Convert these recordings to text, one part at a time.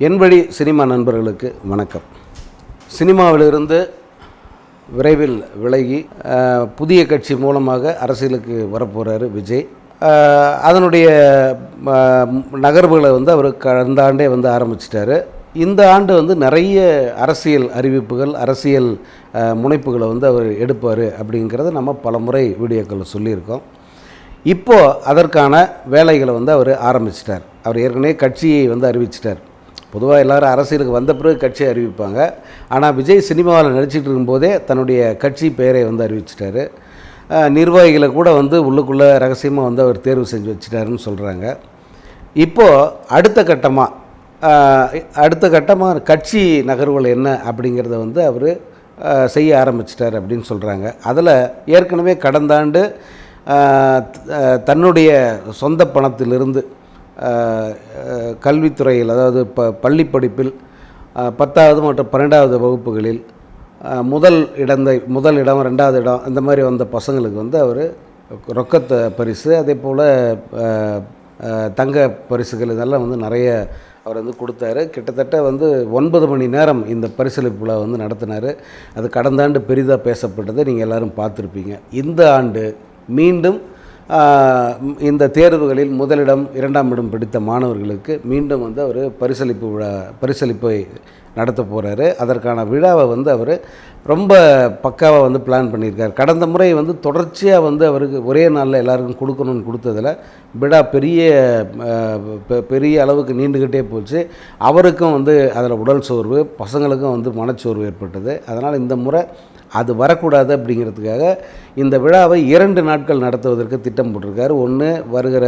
என்பழி cinema நண்பர்களுக்கு வணக்கம். சினிமாவிலிருந்து விரைவில் விலகி புதிய கட்சி மூலமாக அரசியலுக்கு வரப்போகிறாரு விஜய். அதனுடைய நகர்வுகளை வந்து அவர் கடந்த ஆண்டே வந்து ஆரம்பிச்சிட்டாரு. இந்த ஆண்டு வந்து நிறைய அரசியல் அறிவிப்புகள் அரசியல் முனைப்புகளை வந்து அவர் எடுப்பார் அப்படிங்கிறத நம்ம பல முறை வீடியோக்களில் சொல்லியிருக்கோம். இப்போ அதற்கான வேலைகளை வந்து அவர் ஆரம்பிச்சிட்டார். அவர் ஏற்கனவே கட்சியை வந்து அறிவிச்சிட்டார். பொதுவாக எல்லாரும் அரசியலுக்கு வந்த பிறகு கட்சியை அறிவிப்பாங்க. ஆனால் விஜய் சினிமாவில் நடிச்சிட்டு இருக்கும்போதே தன்னுடைய கட்சி பெயரை வந்து அறிவிச்சிட்டாரு. நிர்வாகிகளை கூட வந்து உள்ளுக்குள்ளே ரகசியமாக வந்து அவர் தேர்வு செஞ்சு வச்சிட்டாருன்னு சொல்கிறாங்க இப்போது அடுத்த கட்டமாக அடுத்த கட்டமாக கட்சி நகர்வுகள் என்ன அப்படிங்கிறத வந்து அவர் செய்ய ஆரம்பிச்சிட்டார் அப்படின்னு சொல்கிறாங்க அதில் ஏற்கனவே கடந்த ஆண்டு தன்னுடைய சொந்த பணத்திலிருந்து கல்வித்துறையில் அதாவது ப பள்ளி படிப்பில் பத்தாவது மற்றும் பன்னெண்டாவது வகுப்புகளில் முதல் இடந்தை முதல் இடம் ரெண்டாவது இடம் இந்த மாதிரி வந்த பசங்களுக்கு வந்து அவர் ரொக்கத்தை பரிசு அதே போல் தங்க பரிசுகள் இதெல்லாம் வந்து நிறைய அவர் வந்து கொடுத்தாரு. கிட்டத்தட்ட வந்து ஒன்பது மணி நேரம் இந்த பரிசளிப்புல வந்து நடத்தினார். அது கடந்த ஆண்டு பெரிதாக பேசப்பட்டதை நீங்கள் எல்லோரும் பார்த்துருப்பீங்க. இந்த ஆண்டு மீண்டும் இந்த தேர்வுகளில் முதலிடம் இரண்டாம் இடம் பிடித்த மாணவர்களுக்கு மீண்டும் வந்து அவர் பரிசளிப்பு விழா பரிசளிப்பை நடத்த போகிறாரு அதற்கான விழாவை வந்து அவர் ரொம்ப பக்காவாக வந்து பிளான் பண்ணியிருக்கார். கடந்த முறை வந்து தொடர்ச்சியாக வந்து அவருக்கு ஒரே நாளில் எல்லாருக்கும் கொடுக்கணும்னு கொடுத்ததில் விழா பெரிய பெ- பெரிய அளவுக்கு நீண்டுக்கிட்டே போச்சு. அவருக்கும் வந்து அதில் உடல் சோர்வு பசங்களுக்கும் வந்து மனச்சோர்வு ஏற்பட்டது. அதனால் இந்த முறை அது வரக்கூடாது அப்படிங்கிறதுக்காக இந்த விழாவை இரண்டு நாட்கள் நடத்துவதற்கு திட்டம் போட்டிருக்காரு. ஒன்று வருகிற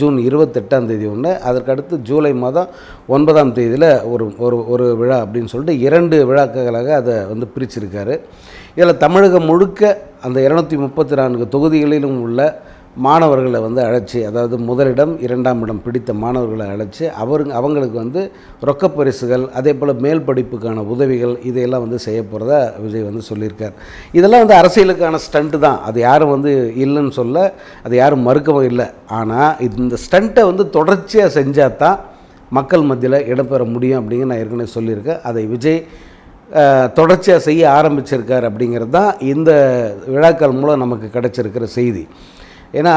ஜூன் இருபத்தெட்டாம் தேதி ஒன்று அதற்கடுத்து ஜூலை மாதம் ஒன்பதாம் தேதியில் ஒரு ஒரு ஒரு விழா அப்படின்னு சொல்லிட்டு இரண்டு விழாக்களாக அதை வந்து பிரிச்சிருக்காரு. இதில் தமிழகம் முழுக்க அந்த இரநூத்தி முப்பத்தி நான்கு தொகுதிகளிலும் உள்ள மாணவர்களை வந்து அழைச்சி அதாவது முதலிடம் இரண்டாம் இடம் பிடித்த மாணவர்களை அழைச்சி அவருங்க அவங்களுக்கு வந்து ரொக்க பரிசுகள் அதே போல் மேல் படிப்புக்கான உதவிகள் இதையெல்லாம் வந்து செய்ய போகிறதா விஜய் வந்து சொல்லியிருக்கார். இதெல்லாம் வந்து அரசியலுக்கான ஸ்டண்ட்டு தான். அது யாரும் வந்து இல்லைன்னு சொல்ல அது யாரும் மறுக்கவும் இல்லை. ஆனால் இந்த ஸ்டண்ட்டை வந்து தொடர்ச்சியாக செஞ்சால் தான் மக்கள் மத்தியில் இடம்பெற முடியும் அப்படிங்கிற நான் ஏற்கனவே சொல்லியிருக்கேன். அதை விஜய் தொடர்ச்சியாக செய்ய ஆரம்பிச்சிருக்கார் அப்படிங்கிறது தான் இந்த விழாக்கள் மூலம் நமக்கு கிடைச்சிருக்கிற செய்தி. ஏன்னா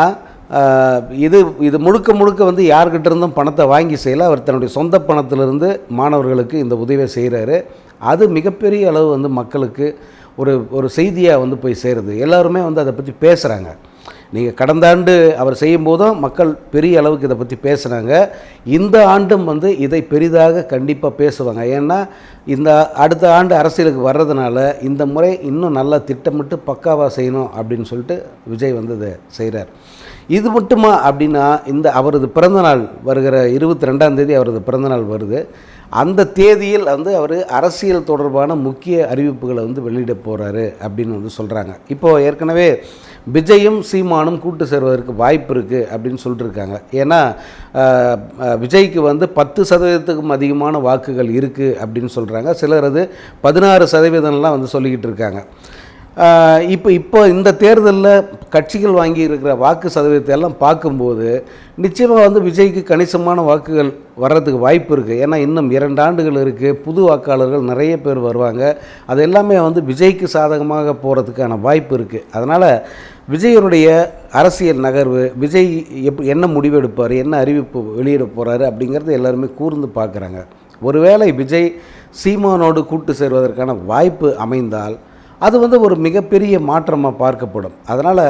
இது இது முழுக்க முழுக்க வந்து யார்கிட்ட இருந்தும் பணத்தை வாங்கி செய்யல. அவர் தன்னுடைய சொந்த பணத்திலிருந்து மாணவர்களுக்கு இந்த உதவியை செய்கிறாரு அது மிகப்பெரிய அளவு வந்து மக்களுக்கு ஒரு ஒரு செய்தியாக வந்து போய் சேருது. எல்லாருமே வந்து அதை பற்றி பேசுகிறாங்க நீங்கள் கடந்த ஆண்டு அவர் செய்யும் போதும் மக்கள் பெரிய அளவுக்கு இதை பற்றி பேசுனாங்க. இந்த ஆண்டும் வந்து இதை பெரிதாக கண்டிப்பாக பேசுவாங்க. ஏன்னா இந்த அடுத்த ஆண்டு அரசியலுக்கு வர்றதுனால இந்த முறை இன்னும் நல்லா திட்டமிட்டு பக்காவாக செய்யணும் அப்படின்னு சொல்லிட்டு விஜய் வந்து இதை செய்கிறார் இது மட்டுமா அப்படின்னா இந்த அவரது பிறந்தநாள் வருகிற இருபத்தி ரெண்டாம் தேதி அவரது பிறந்தநாள் வருது. அந்த தேதியில் வந்து அவர் அரசியல் தொடர்பான முக்கிய அறிவிப்புகளை வந்து வெளியிட போகிறாரு அப்படின்னு வந்து சொல்கிறாங்க இப்போது ஏற்கனவே விஜயும் சீமானும் கூட்டு சேர்வதற்கு வாய்ப்பு இருக்குது அப்படின்னு சொல்லிட்டுருக்காங்க ஏன்னா விஜய்க்கு வந்து பத்து சதவீதத்துக்கும் அதிகமான வாக்குகள் இருக்குது அப்படின்னு சொல்கிறாங்க சிலர் அது பதினாறு சதவீதம்லாம் வந்து சொல்லிக்கிட்டு இருக்காங்க. இப்போ இப்போ இந்த தேர்தலில் கட்சிகள் வாங்கி இருக்கிற வாக்கு சதவீதத்தை எல்லாம் பார்க்கும்போது நிச்சயமாக வந்து விஜய்க்கு கணிசமான வாக்குகள் வர்றதுக்கு வாய்ப்பு இருக்குது ஏன்னா இன்னும் இரண்டு ஆண்டுகள் இருக்குது புது வாக்காளர்கள் நிறைய பேர் வருவாங்க. அது எல்லாமே வந்து விஜய்க்கு சாதகமாக போகிறதுக்கான வாய்ப்பு இருக்குது அதனால் விஜயனுடைய அரசியல் நகர்வு விஜய் எப் என்ன முடிவெடுப்பார் என்ன அறிவிப்பு வெளியிட போகிறாரு அப்படிங்கிறது எல்லாருமே கூர்ந்து பார்க்குறாங்க ஒருவேளை விஜய் சீமானோடு கூட்டு சேர்வதற்கான வாய்ப்பு அமைந்தால் அது வந்து ஒரு மிகப்பெரிய மாற்றமாக பார்க்கப்படும். அதனால்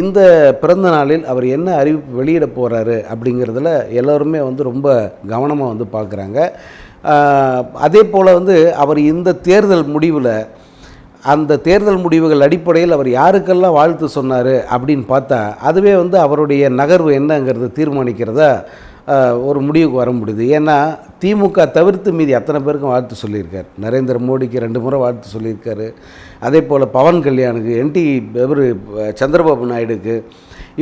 இந்த பிறந்த நாளில் அவர் என்ன அறிவிப்பு வெளியிட போகிறாரு அப்படிங்கிறதுல எல்லோருமே வந்து ரொம்ப கவனமாக வந்து பார்க்குறாங்க. அதே போல் வந்து அவர் இந்த தேர்தல் முடிவில் அந்த தேர்தல் முடிவுகள் அடிப்படையில் அவர் யாருக்கெல்லாம் வாழ்த்து சொன்னார் அப்படின்னு பார்த்தா அதுவே வந்து அவருடைய நகர்வு என்னங்கிறது தீர்மானிக்கிறதா ஒரு முடிவுக்கு வர முடியுது. ஏன்னா திமுக தவிர்த்து மீதி அத்தனை பேருக்கும் வாழ்த்து சொல்லியிருக்கார். நரேந்திர மோடிக்கு ரெண்டு முறை வாழ்த்து சொல்லியிருக்காரு. அதே போல் பவன் கல்யாணுக்கு என்டி இவர் சந்திரபாபு நாயுடுக்கு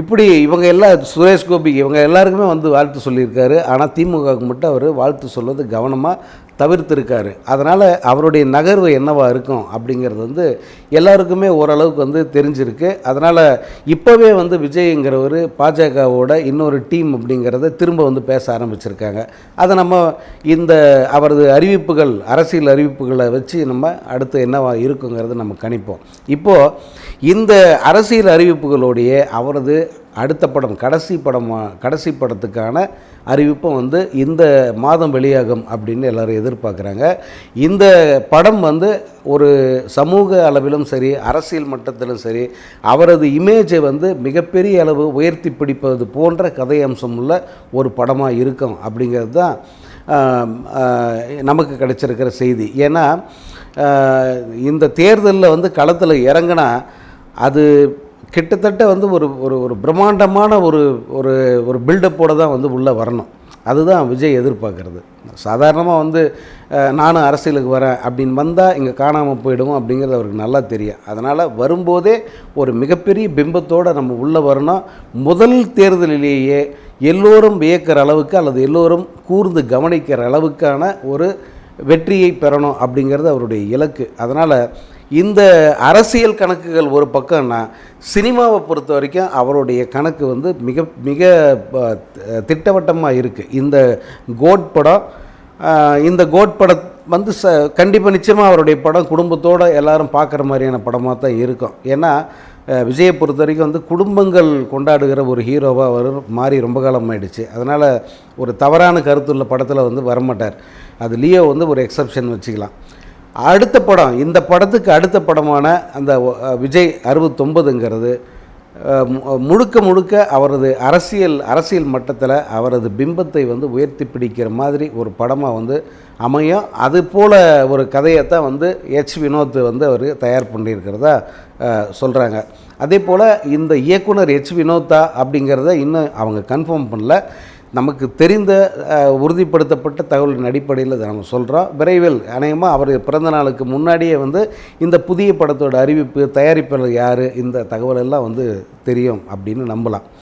இப்படி இவங்க எல்லாம் சுரேஷ் கோபி இவங்க எல்லாருக்குமே வந்து வாழ்த்து சொல்லியிருக்காரு. ஆனால் திமுகவுக்கு மட்டும் அவர் வாழ்த்து சொல்வது கவனமாக தவிர்த்திருக்காரு. அதனால் அவருடைய நகர்வு என்னவாக இருக்கும் அப்படிங்கிறது வந்து எல்லாருக்குமே ஓரளவுக்கு வந்து தெரிஞ்சிருக்கு. அதனால் இப்போவே வந்து விஜய்ங்கிறவர் பாஜகவோட இன்னொரு டீம் அப்படிங்கிறத திரும்ப வந்து பேச ஆரம்பிச்சிருக்காங்க. அதை நம்ம இந்த அவரது அறிவிப்புகள் அரசியல் அறிவிப்புகளை வச்சு நம்ம அடுத்து என்னவா இருக்குங்கிறத நம்ம கணிப்போம். இப்போது இந்த அரசியல் அறிவிப்புகளுடைய அவரது அடுத்த படம் கடைசி படம் கடைசி படத்துக்கான அறிவிப்பும் வந்து இந்த மாதம் வெளியாகும் அப்படின்னு எல்லாரும் எதிர்பார்க்குறாங்க. இந்த படம் வந்து ஒரு சமூக அளவிலும் சரி அரசியல் மட்டத்திலும் சரி அவரது இமேஜை வந்து மிகப்பெரிய அளவு உயர்த்தி பிடிப்பது போன்ற கதை அம்சம் உள்ள ஒரு படமாக இருக்கும் அப்படிங்கிறது தான் நமக்கு கிடைச்சிருக்கிற செய்தி. ஏன்னா இந்த தேர்தலில் வந்து களத்தில் இறங்கினா அது கிட்டத்தட்ட வந்து ஒரு ஒரு ஒரு பிரம்மாண்டமான ஒரு ஒரு ஒரு பில்டப்போடு தான் வந்து உள்ளே வரணும். அதுதான் விஜய் எதிர்பார்க்குறது. சாதாரணமாக வந்து நானும் அரசியலுக்கு வரேன் அப்படின்னு வந்தால் இங்கே காணாமல் போயிடுவோம் அப்படிங்கிறது அவருக்கு நல்லா தெரியும். அதனால் வரும்போதே ஒரு மிகப்பெரிய பிம்பத்தோடு நம்ம உள்ளே வரணும். முதல் தேர்தலிலேயே எல்லோரும் வியக்கிற அளவுக்கு அல்லது எல்லோரும் கூர்ந்து கவனிக்கிற அளவுக்கான ஒரு வெற்றியை பெறணும் அப்படிங்கிறது அவருடைய இலக்கு. அதனால் இந்த அரசியல் கணக்குகள் ஒரு பக்கம்னா சினிமாவை பொறுத்த வரைக்கும் அவருடைய கணக்கு வந்து மிக மிக ப- திட்டவட்டமாக இருக்குது இந்த கோட் படம் இந்த கோட் படம் வந்து ச கண்டிப்பாக நிச்சயமாக அவருடைய படம் குடும்பத்தோடு எல்லாரும் பார்க்குற மாதிரியான படமாக தான் இருக்கும். ஏன்னா விஜயை பொறுத்த வரைக்கும் வந்து குடும்பங்கள் கொண்டாடுகிற ஒரு ஹீரோவாக அவர் மாறி ரொம்ப காலம் ஆயிடுச்சு. அதனால் ஒரு தவறான கருத்துள்ள படத்தில் வந்து வரமாட்டார். அது லியோ வந்து ஒரு எக்ஸப்ஷன் வச்சுக்கலாம். அடுத்த படம் இந்த படத்துக்கு அடுத்த படமான அந்த விஜய் அறுபத்தொம்பதுங்கிறது முழுக்க முழுக்க அவரது அரசியல் அரசியல் மட்டத்தில் அவரது பிம்பத்தை வந்து உயர்த்தி பிடிக்கிற மாதிரி ஒரு படமாக வந்து அமையும். அது போல் ஒரு கதையை தான் வந்து எச். வினோத் வந்து அவர் தயார் பண்ணியிருக்கிறதா சொல்கிறாங்க அதே போல் இந்த இயக்குனர் எச். வினோத்தா அப்படிங்கிறத இன்னும் அவங்க கன்ஃபார்ம் பண்ணல. நமக்கு தெரிந்த உறுதிப்படுத்தப்பட்ட தகவலின் அடிப்படையில் அதை நம்ம சொல்கிறோம் விரைவில் அநேகமாக அவர் பிறந்த நாளுக்கு முன்னாடியே வந்து இந்த புதிய படத்தோட அறிவிப்பு தயாரிப்பாளர் யார் இந்த தகவலெல்லாம் வந்து தெரியும் அப்படின்னு நம்பலாம்.